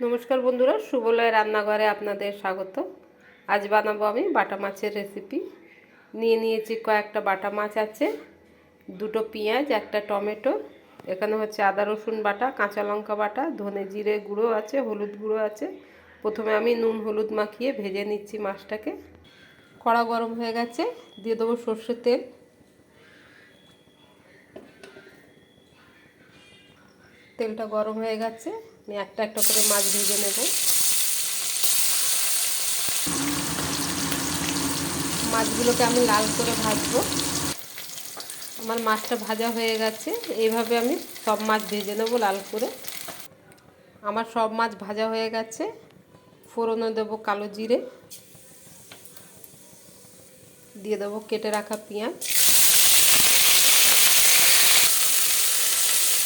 নমস্কার বন্ধুরা সুবলয় রান্নাঘরে আপনাদের স্বাগত। আজ বানাবো আমি বাটা মাছের রেসিপি নিয়ে নিয়েছি কয়েকটা বাটা মাছ আছে, দুটো পেঁয়াজ, একটা টমেটো, এখানে হচ্ছে আদা, রসুন বাটা, কাঁচা লঙ্কা বাটা, ধনে জিরে গুঁড়ো আছে, হলুদ গুঁড়ো আছে। প্রথমে আমি নুন হলুদ মাখিয়ে ভেজে নিচ্ছি মাছটাকে। কড়া গরম হয়ে গেছে, দিয়ে দেবো সর্ষের তেল। তেলটা গরম হয়ে গেছে আমি একটা একটা করে মাছ ভেজে নেব। মাছগুলোকে আমি লাল করে ভাজবো। আমার মাছটা ভাজা হয়ে গেছে, এইভাবে আমি সব মাছ ভেজে নেব লাল করে। আমার সব মাছ ভাজা হয়ে গেছে ফোড়নে দেবো কালো জিরে। দিয়ে দেবো কেটে রাখা পেঁয়াজ।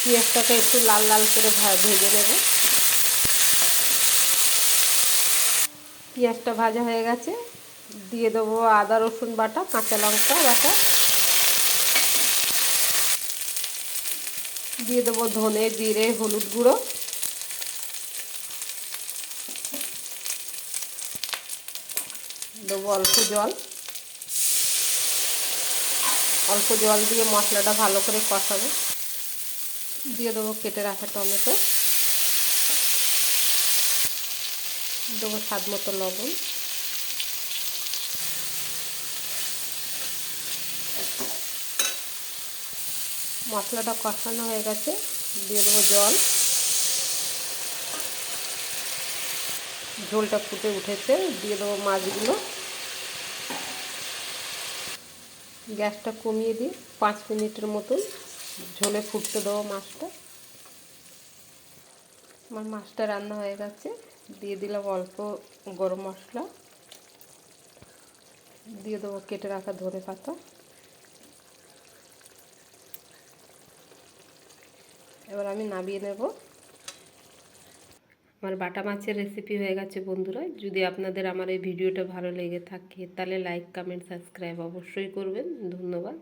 পেঁয়াজটাকে একটু লাল লাল করে ভেজে নেব। পেঁয়াজটা ভাজা হয়ে গেছে। দিয়ে দেবো আদা, রসুন বাটা, কাঁচা লঙ্কা বাটা। দিয়ে দেবো ধনে জিরে, হলুদ গুঁড়ো। দেবো অল্প জল। অল্প জল দিয়ে মশলাটা ভালো করে কষাবো। দিয়ে দেবো কেটে রাখা টমেটো। দেবো স্বাদ মতো লবণ। মশলাটা কষানো হয়ে গেছে, দিয়ে দেবো জল। ঝোলটা ফুটে উঠেছে, দিয়ে দেবো মাছগুলো। গ্যাসটা কমিয়ে দিই, পাঁচ মিনিটের মতন। ঝোলে ফুটতে দেবো মাছটা। আমার মাছটা রান্না হয়ে গেছে। দিয়ে দিলাম অল্প গরম মশলা। দিয়ে দেবো কেটে রাখা ধরে পাতা। এবার আমি নামিয়ে নেব। আমার বাটা মাছের রেসিপি হয়ে গেছে বন্ধুরা। যদি আপনাদের আমার এই ভিডিওটা ভালো লেগে থাকে, তাহলে লাইক কমেন্ট সাবস্ক্রাইব অবশ্যই করবেন। ধন্যবাদ।